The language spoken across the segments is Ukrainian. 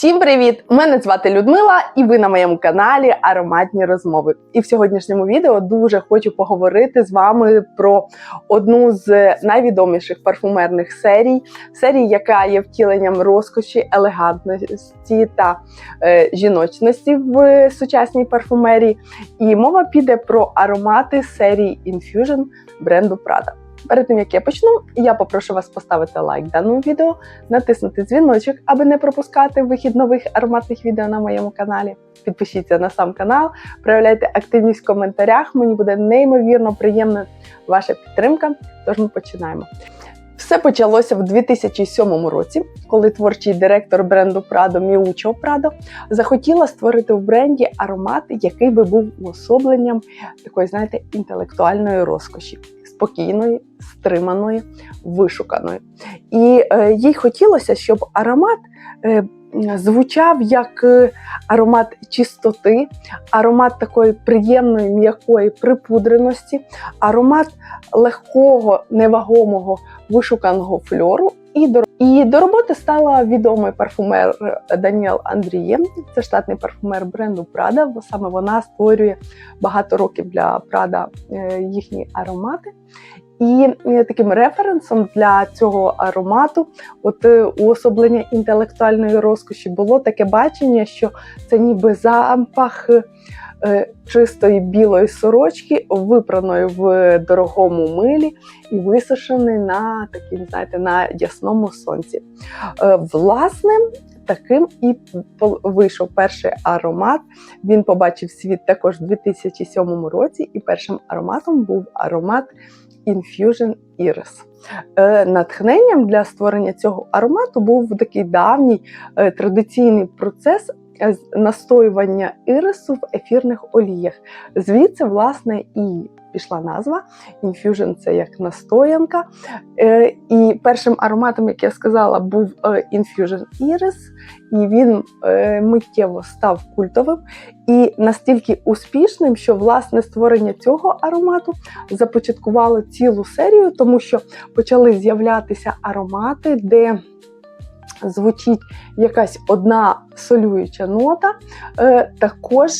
Всім привіт! Мене звати Людмила, і ви на моєму каналі Ароматні розмови. І в сьогоднішньому відео дуже хочу поговорити з вами про одну з найвідоміших парфумерних серій, серій, яка є втіленням розкоші, елегантності та е, жіночності в сучасній парфумерії. І мова піде про аромати серії Infusion бренду Prada. Перед тим як я почну, я попрошу вас поставити лайк даному відео, натиснути дзвіночок, аби не пропускати вихід нових ароматних відео на моєму каналі. Підпишіться на сам канал, проявляйте активність в коментарях. Мені буде неймовірно приємна ваша підтримка. Тож ми починаємо. Все почалося в 2007 році, коли творчий директор бренду Prado Міучо Прадо захотіла створити в бренді аромат, який би був уособленням такої, знаєте, інтелектуальної розкоші, спокійної, стриманої, вишуканої. І е, їй хотілося, щоб аромат е, звучав як е, аромат чистоти, аромат такої приємної, м'якої припудреності, аромат легкого, невагомого, вишуканого фльору. І до, і до роботи стала відомий парфумер Даніел Андріє. Це штатний парфумер бренду Prada, бо саме вона створює багато років для Prada е, їхні аромати. І е, таким референсом для цього аромату, от е, уособлення інтелектуальної розкоші, було таке бачення, що це ніби запах е, чистої білої сорочки, випраної в дорогому милі і висушений на таким, знаєте, на ясному сонці. Е, Власне, таким і вийшов перший аромат. Він побачив світ також у 2007 році, і першим ароматом був аромат Infusion Iris. Е, Натхненням для створення цього аромату був такий давній е, традиційний процес е, настоювання ірису в ефірних оліях. Звідси, власне, і пішла назва. Infusion це як настоянка. Е, І першим ароматом, як я сказала, був е, Infusion Iris, і він е, миттєво став культовим і настільки успішним, що власне створення цього аромату започаткувало цілу серію, тому що почали з'являтися аромати, де звучить якась одна солююча нота, е, також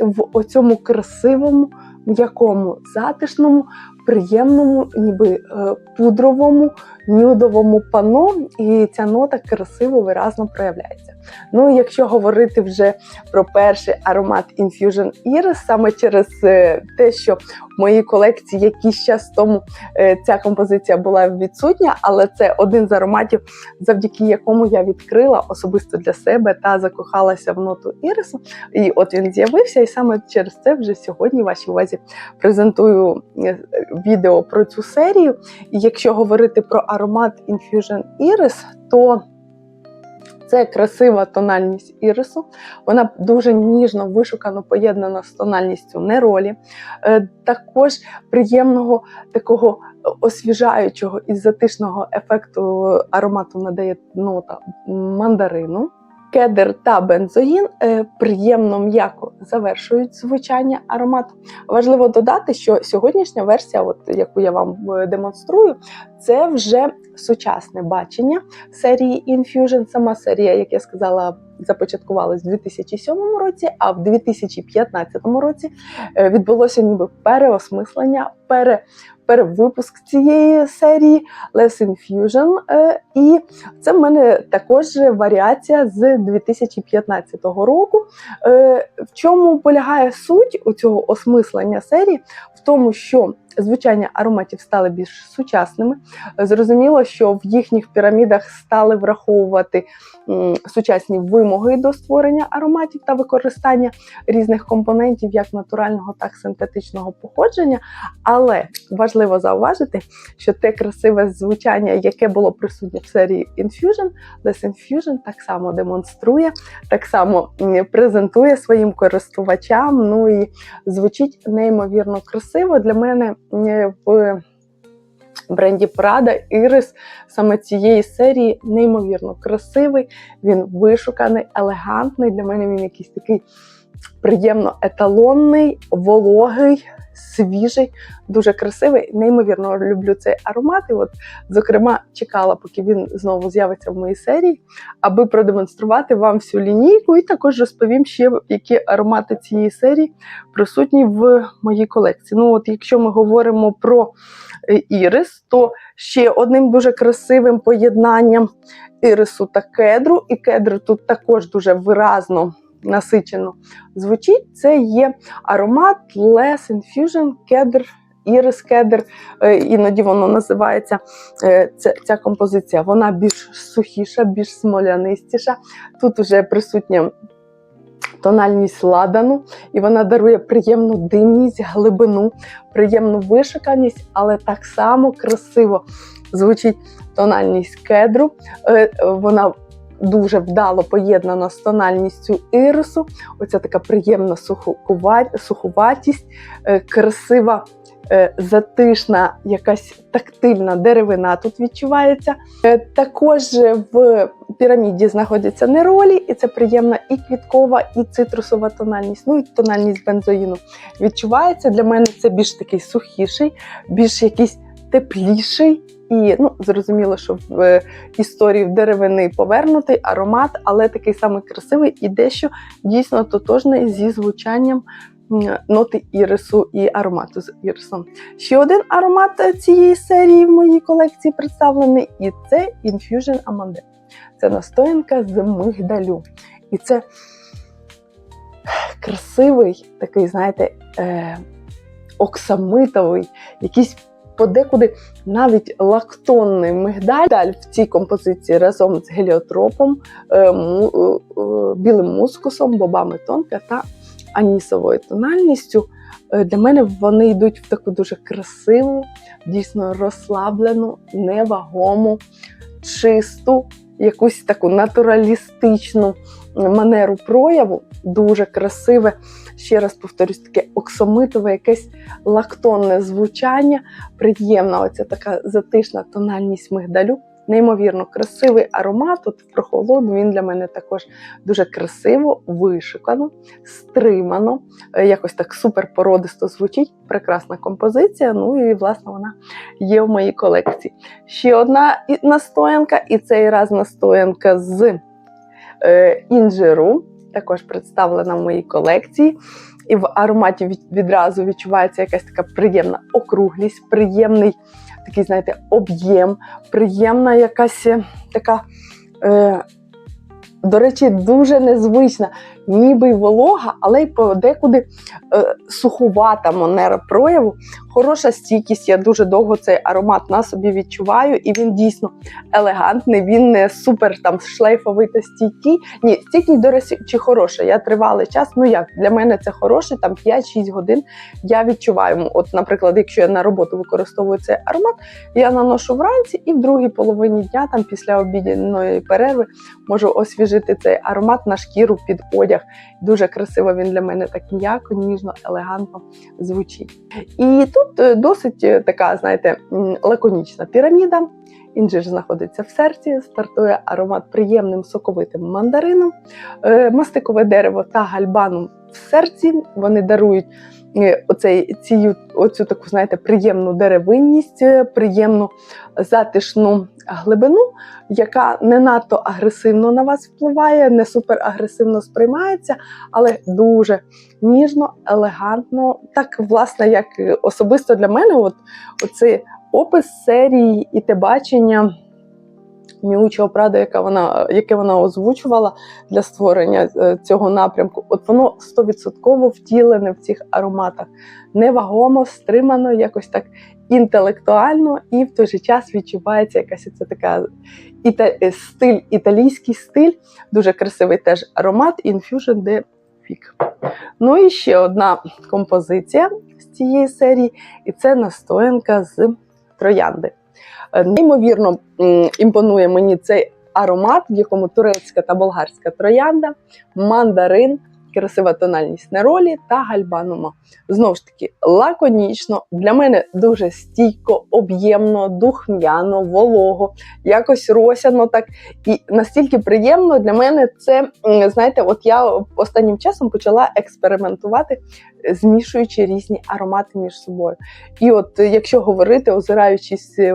в оцьому красивому, м'якому, затишному, приємному, ніби е, пудровому, нюдовому пано, і ця нота красиво виразно проявляється. Ну, якщо говорити вже про перший аромат Infusion Iris, саме через е, те, що в моїй колекції якийсь час тому е, ця композиція була відсутня, але це один з ароматів, завдяки якому я відкрила особисто для себе та закохалася в ноту ірису. І от він з'явився, і саме через це вже сьогодні вашій увазі презентую е, відео про цю серію. І якщо говорити про аромат Infusion Iris, то це красива тональність ірису. Вона дуже ніжно вишукано поєднана з тональністю неролі. Е, Також приємного такого освіжаючого і затишного ефекту аромату надає нота мандарину. Кедр та бензоїн е, приємно м'яко завершують звучання аромату. Важливо додати, що сьогоднішня версія, от яку я вам е, демонструю, це вже сучасне бачення серії Infusion. Сама серія, як я сказала, започаткувалась у 2007 році, а в 2015 році е, відбулося ніби переосмислення, пере, перевипуск цієї серії Less Infusion. Е, І це в мене також варіація з 2015 року. Е, В чому полягає суть у цього осмислення серії? В тому, що звучання ароматів стали більш сучасними. Зрозуміло, що в їхніх пірамідах стали враховувати сучасні вимоги до створення ароматів та використання різних компонентів, як натурального, так і синтетичного походження. Але важливо зауважити, що те красиве звучання, яке було присутнє в серії Infusion, Less Infusion так само демонструє, так само презентує своїм користувачам. Ну і звучить неймовірно красиво. Для мене в бренді Prada Iris саме цієї серії. Неймовірно красивий, він вишуканий, елегантний. Для мене він якийсь такий приємно еталонний, вологий, свіжий, дуже красивий. Неймовірно люблю цей аромат. І от, зокрема, чекала, поки він знову з'явиться в моїй серії, аби продемонструвати вам всю лінійку. І також розповім ще, які аромати цієї серії присутні в моїй колекції. Ну, от, якщо ми говоримо про е, ірис, то ще одним дуже красивим поєднанням ірису та кедру, і кедр тут також дуже виразно насичено звучить. Це є аромат Less Infusion кедр. Ірис кедр, іноді воно називається е, ця, ця композиція. Вона більш сухіша, більш смолянистіша. Тут вже присутня тональність ладану, і вона дарує приємну димність, глибину, приємну вишуканість, але так само красиво звучить тональність кедру. Е, Вона дуже вдало поєднана з тональністю ірису. Оця така приємна суховатість, е, красива. е, Затишна, якась тактильна деревина тут відчувається. Е, Також в піраміді знаходяться неролі, і це приємна і квіткова, і цитрусова тональність. Ну і тональність бензоїну відчувається. Для мене це більш такий сухіший, більш якийсь тепліший. І ну, зрозуміло, що в е, історії в деревини повернутий аромат, але такий самий красивий і дещо дійсно тотожний зі звучанням ноти ірису і аромату з ірисом. Ще один аромат е, цієї серії в моїй колекції представлений, і це Infusion Amande. Це настоянка з мигдалю. І це красивий, такий, знаєте, е, оксамитовий, якийсь подекуди навіть лактонний мигдаль в цій композиції разом з геліотропом, е, е, е, білим мускусом, бобами тонка та анісовою тональністю. Для мене вони йдуть в таку дуже красиву, дійсно розслаблену, невагому, чисту, якусь таку натуралістичну манеру прояву. Дуже красиве, ще раз повторюсь, таке оксамитове, якесь лактонне звучання, приємна оця така затишна тональність мигдалю. Неймовірно красивий аромат. От в прохолоду він для мене також дуже красиво, вишукано, стримано, е, якось так супер породисто звучить. Прекрасна композиція. Ну і власне вона є в моїй колекції. Ще одна настоянка, і цей раз настоянка з е, інжиру, також представлена в моїй колекції. І в ароматі відразу відчувається якась така приємна округлість, приємний такий, знаєте, об'єм, приємна якась е, така, е, до речі, дуже незвична, ніби й волога, але й подекуди е, сухувата манера прояву. Хороша стійкість. Я дуже довго цей аромат на собі відчуваю, і він дійсно елегантний. Він не супер там шлейфовий та стійкий. Ні, стійкість, до речі, хороша. Я тривалий час. Ну як для мене це хороше, там 5-6 годин я відчуваю. От, наприклад, якщо я на роботу використовую цей аромат, я наношу вранці і в другій половині дня, там після обідної перерви, можу освіжити цей аромат на шкіру під одяг. Дуже красиво він для мене так м'яко, ніжно, елегантно звучить. І тут е, досить е, така, знаєте, лаконічна піраміда. Інжир знаходиться в серці, стартує аромат приємним соковитим мандарином, Е, мастикове дерево та гальбаном в серці. Вони дарують оцей, цю, оцю таку, знаєте, приємну деревинність, е, приємну затишну глибину, яка не надто агресивно на вас впливає, не супер агресивно сприймається, але дуже ніжно, елегантно. Так, власне, як е, особисто для мене, от оцей опис серії і те бачення. Міучого Прада, яка вона, яке вона озвучувала для створення е, цього напрямку, от воно стовідсотково втілене в цих ароматах. Невагомо, стримано, якось так інтелектуально, і в той же час відчувається якась це така іта, е, стиль, італійський стиль, дуже красивий теж аромат Infusion de Fic. Ну і ще одна композиція з цієї серії, і це настоянка з троянди. Е, Неймовірно імпонує мені цей аромат, в якому турецька та болгарська троянда, мандарин, красива тональність неролі та гальбанума. Знову ж таки, лаконічно, для мене дуже стійко, об'ємно, духм'яно, волого, якось росяно так. І настільки приємно для мене це, знаєте, от я останнім часом почала експериментувати, е, змішуючи різні аромати між собою. І от е, якщо говорити, озираючись е,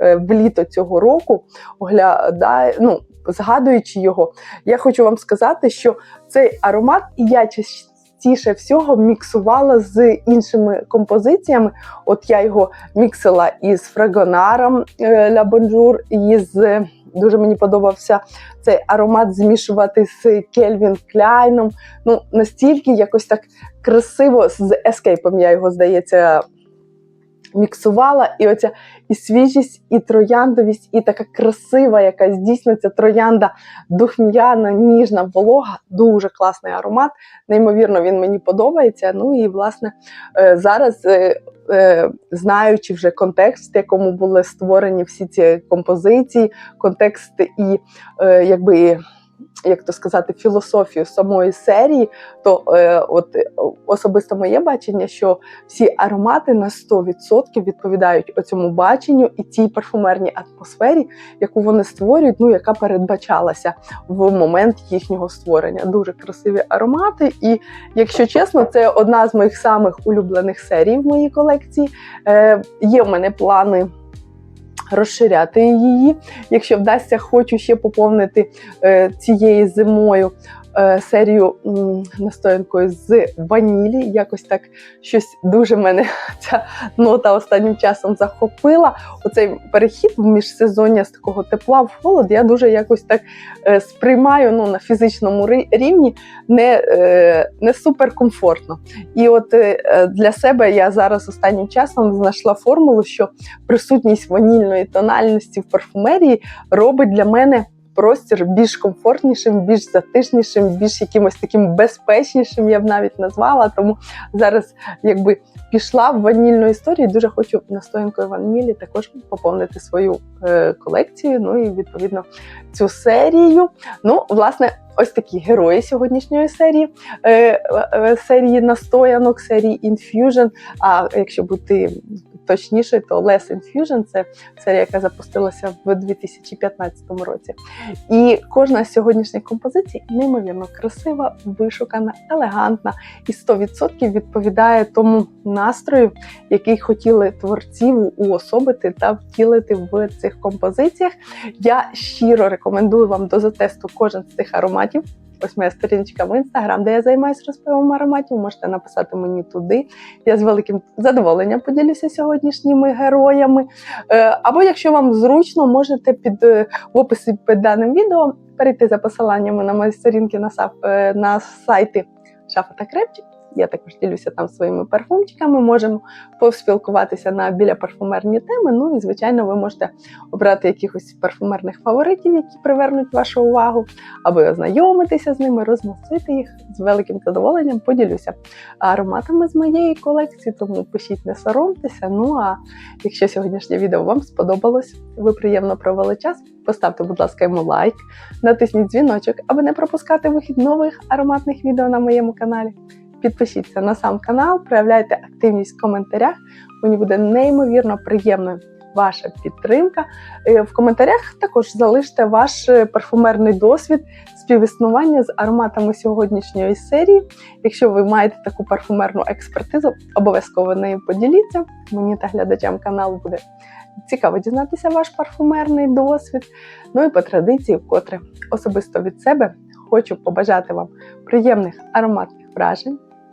в літо цього року, оглядаю, ну, згадуючи його, я хочу вам сказати, що цей аромат я частіше всього міксувала з іншими композиціями. От я його міксила із фрагонаром е, Ля Бонжур, і з дуже мені подобався цей аромат змішувати з Кельвін Кляйном. Ну настільки якось так красиво з ескейпом, я його здається. Міксувала, і оця і свіжість, і трояндовість, і така красива, якась дійсно ця троянда духм'яна, ніжна, волога. Дуже класний аромат. Неймовірно, він мені подобається. Ну і власне е, зараз, е, е, знаючи вже контекст, в якому були створені всі ці композиції, контекст і якби. Як то сказати, філософію самої серії, то е, от е, особисто моє бачення, що всі аромати на 100% відповідають оцьому баченню і тій парфумерній атмосфері, яку вони створюють, ну яка передбачалася в момент їхнього створення. Дуже красиві аромати. І якщо чесно, це одна з моїх самих улюблених серій в моїй колекції. Е, Є в мене плани. Розширяти її. Якщо вдасться, хочу ще поповнити е, цією зимою серію м, настоянкою з ванілі. Якось так щось дуже мене ця нота останнім часом захопила. Оцей перехід в міжсезоння з такого тепла в холод я дуже якось так е, сприймаю ну, на фізичному рівні не, е, не суперкомфортно. І от е, е, для себе я зараз останнім часом знайшла формулу, що присутність ванільної тональності в парфумерії робить для мене простір більш комфортнішим, більш затишнішим, більш якимось таким безпечнішим, я б навіть назвала. Тому зараз якби пішла в ванільну історію. Дуже хочу настоянкою ванілі також поповнити свою е, колекцію. Ну і відповідно цю серію. Ну, власне. Ось такі герої сьогоднішньої серії, е, е, серії настоянок, серії Infusion. А якщо бути точніше, то Less Infusion це серія, яка запустилася в 2015 році. І кожна з сьогоднішніх композицій неймовірно красива, вишукана, елегантна і 100% відповідає тому настрою, який хотіли творці уособити та втілити в цих композиціях. Я щиро рекомендую вам до затесту кожен з цих ароматів. Ось моя сторіночка в інстаграм, де я займаюся розпивом ароматів. Можете написати мені туди. Я з великим задоволенням поділюся сьогоднішніми героями. Е, Або якщо вам зручно, можете під е, в описі під даним відео перейти за посиланнями на мої сторінки на, е, на сайти Шафа та Крепчик. Я також ділюся там своїми парфумчиками. Можемо поспілкуватися на біля парфумерні теми. Ну і звичайно, ви можете обрати якихось парфумерних фаворитів, які привернуть вашу увагу, аби ознайомитися з ними, розносити їх з великим задоволенням. Поділюся ароматами з моєї колекції, тому пишіть, не соромтеся. Ну а якщо сьогоднішнє відео вам сподобалось, ви приємно провели час. Поставте, будь ласка, йому лайк, натисніть дзвіночок, аби не пропускати вихід нових ароматних відео на моєму каналі. Підпишіться на сам канал, проявляйте активність в коментарях. Мені буде неймовірно приємною ваша підтримка. Е, В коментарях також залиште ваш е, парфумерний досвід співіснування з ароматами сьогоднішньої серії. Якщо ви маєте таку парфумерну експертизу, обов'язково нею поділіться. Мені та глядачам каналу буде цікаво дізнатися ваш парфумерний досвід. Ну і по традиції, вкотре особисто від себе хочу побажати вам приємних ароматних вражень,